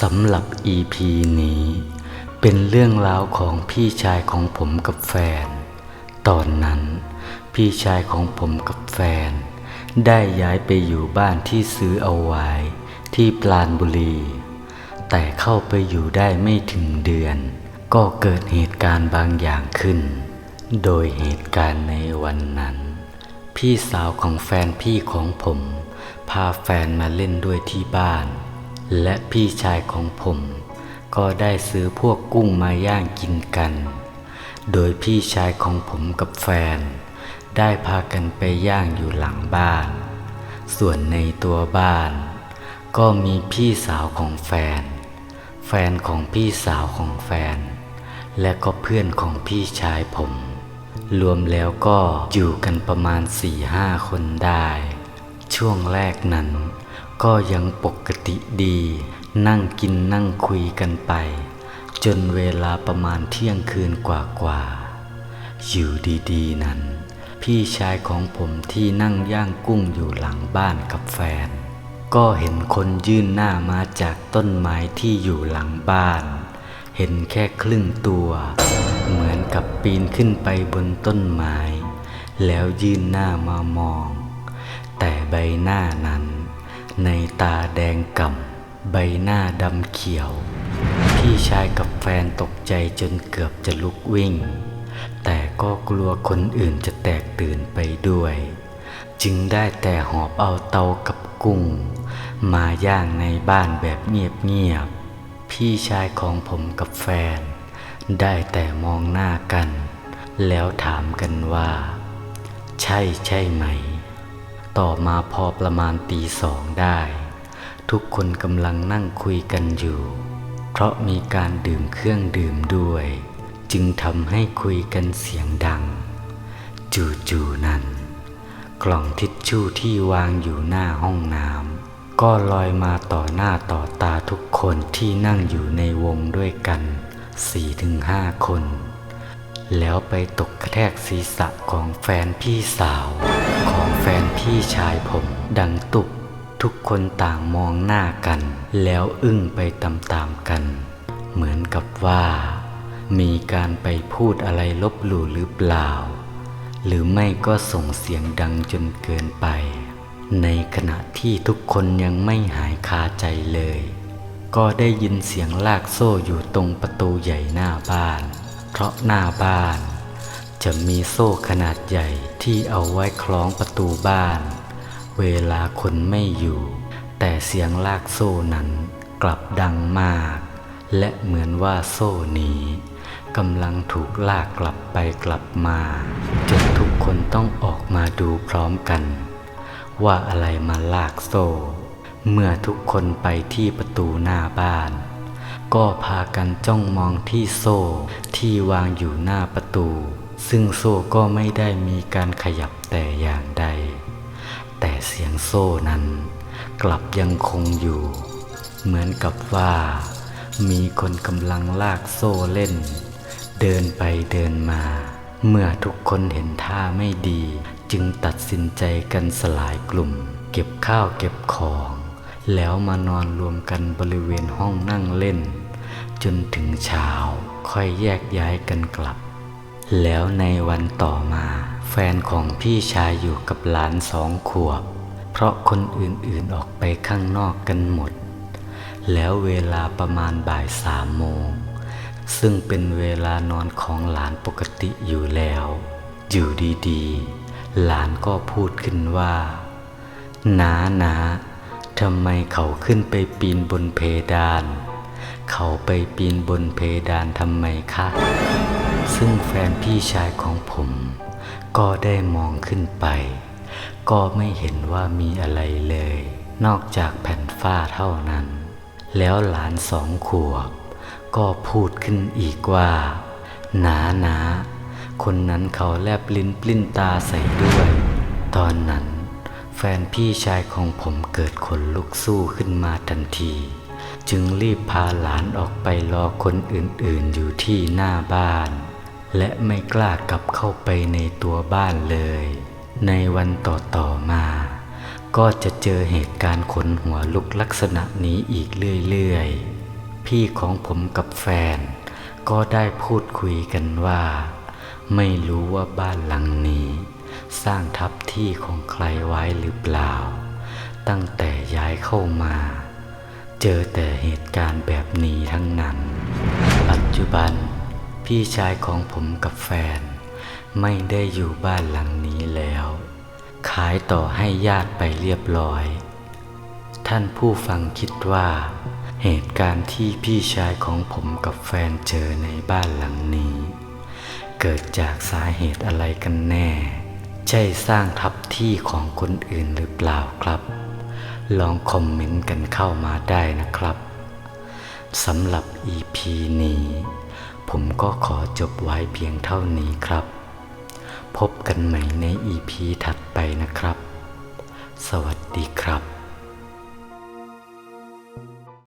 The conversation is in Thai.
สำหรับ EP นี้ เป็นเรื่องราวของพี่ชายของผมกับแฟน ตอนนั้น พี่ชายของผมกับแฟน ได้ย้ายไปอยู่บ้านที่ซื้อเอาไว้ ที่ปราณบุรี แต่เข้าไปอยู่ได้ไม่ถึงเดือน ก็เกิดเหตุการณ์บางอย่างขึ้น โดยเหตุการณ์ในวันนั้น พี่สาวของแฟนพี่ของผม พาแฟนมาเล่นด้วยที่บ้าน และพี่ชายของผม ก็ได้ซื้อพวกกุ้งมาย่างกินกัน โดยพี่ชายของผมกับแฟน ได้พากันไปย่างอยู่หลังบ้าน ส่วนในตัวบ้าน ก็มีพี่สาวของแฟน แฟนของพี่สาวของแฟน และก็เพื่อนของพี่ชายผม รวมแล้วก็อยู่กันประมาณสี่ห้าคนได้ ช่วงแรกนั้น ก็ยังปกติดี นั่งกินนั่งคุยกันไป จนเวลาประมาณเที่ยงคืนกว่าๆอยู่ดีๆนั้น พี่ชายของผมที่นั่งย่างกุ้งอยู่หลังบ้านกับแฟน ก็เห็นคนยื่นหน้ามาจากต้นไม้ที่อยู่หลังบ้าน เห็นแค่ครึ่งตัว เหมือนกับปีนขึ้นไปบนต้นไม้ แล้วยื่นหน้ามามอง แต่ใบหน้านั้น ในตาแดงก่ำใบหน้าดำเขียว พี่ชายกับแฟนตกใจจนเกือบจะลุกวิ่ง แต่ก็กลัวคนอื่นจะแตกตื่นไปด้วย จึงได้แต่หอบเอาเตากับกุ้ง มาย่างในบ้านแบบเงียบๆพี่ชายของผมกับแฟน ได้แต่มองหน้ากัน แล้วถามกันว่า ใช่ใช่ไหม ต่อมาพอประมาณตีสองได้ ทุกคนกำลังนั่งคุยกันอยู่ เพราะมีการดื่มเครื่องดื่มด้วย จึงทำให้คุยกันเสียงดัง จู่ๆนั้น กล่องทิชชู่ที่วางอยู่หน้าห้องน้ำก็ลอยมาต่อหน้าต่อตาทุกคนที่นั่งอยู่ในวงด้วยกันสี่ถึงห้าคน แล้วไปตกกระแทกศีรษะของแฟนพี่สาว ของแฟนพี่ชายผม ดังตุบทุกคนต่างมองหน้ากัน แล้วอึ้งไปตามๆกัน เหมือนกับว่า มีการไปพูดอะไรลบหลู่หรือเปล่า หรือไม่ก็ส่งเสียงดังจนเกินไป ในขณะที่ทุกคนยังไม่หายคาใจเลย ก็ได้ยินเสียงลากโซ่อยู่ตรงประตูใหญ่หน้าบ้าน เพราะหน้าบ้าน จะมีโซ่ขนาดใหญ่ที่เอาไว้คล้องประตูบ้าน เวลาคนไม่อยู่ แต่เสียงลากโซ่นั้นกลับดังมาก และเหมือนว่าโซ่นี้กำลังถูกลากกลับไปกลับมา จนทุกคนต้องออกมาดูพร้อมกัน ว่าอะไรมาลากโซ่ เมื่อทุกคนไปที่ประตูหน้าบ้าน ก็พากันจ้องมองที่โซ่ที่วางอยู่หน้าประตู ซึ่งโซ่ก็ไม่ได้มีการขยับแต่อย่างใด แต่เสียงโซ่นั้น กลับยังคงอยู่ เหมือนกับว่า มีคนกำลังลากโซ่เล่น เดินไปเดินมา เมื่อทุกคนเห็นท่าไม่ดี จึงตัดสินใจกันสลายกลุ่ม เก็บข้าวเก็บของ แล้วมานอนรวมกันบริเวณห้องนั่งเล่น จนถึงเช้าค่อยแยกย้ายกันกลับ แล้วในวันต่อมา แฟนของพี่ชายอยู่กับหลานสองขวบ เพราะคนอื่นๆออกไปข้างนอกกันหมด แล้วเวลาประมาณบ่ายสามโมง ซึ่งเป็นเวลานอนของหลานปกติอยู่แล้ว อยู่ดีๆ หลานก็พูดขึ้นว่า นานา ทำไมเขาขึ้นไปปีนบนเพดาน เขาไปปีนบนเพดานทำไมคะ ซึ่งแฟนพี่ชายของผม ก็ได้มองขึ้นไป ก็ไม่เห็นว่ามีอะไรเลย นอกจากแผ่นฝ้าเท่านั้น แล้วหลานสองขวบ ก็พูดขึ้นอีกว่า หนาหนาคนนั้นเขาแลบลิ้นปลิ้นตาใส่ด้วย ตอนนั้น แฟนพี่ชายของผมเกิดขนลุกสู้ขึ้นมาทันที จึงรีบพาหลานออกไปรอคนอื่นๆอยู่ที่หน้าบ้าน และไม่กล้ากลับเข้าไปในตัวบ้านเลย ในวันต่อๆมา ก็จะเจอเหตุการณ์ขนหัวลุกลักษณะนี้อีกเรื่อยๆ พี่ของผมกับแฟน ก็ได้พูดคุยกันว่า ไม่รู้ว่าบ้านหลังนี้ สร้างทับที่ของใครไว้หรือเปล่า ตั้งแต่ย้ายเข้ามา เจอแต่เหตุการณ์แบบนี้ทั้งนั้น ปัจจุบันพี่ชายของผมกับแฟน ไม่ได้อยู่บ้านหลังนี้แล้ว ขายต่อให้ญาติไปเรียบร้อย ท่านผู้ฟังคิดว่า เหตุการณ์ที่พี่ชายของผมกับแฟนเจอในบ้านหลังนี้ เกิดจากสาเหตุอะไรกันแน่ ใช่สร้างทับที่ของคนอื่นหรือเปล่าครับ ลองคอมเมนต์กันเข้ามาได้นะครับสำหรับ EP นี้ ผมก็ขอจบไว้เพียงเท่านี้ครับ พบกันใหม่ใน EP ถัดไปนะครับ สวัสดีครับ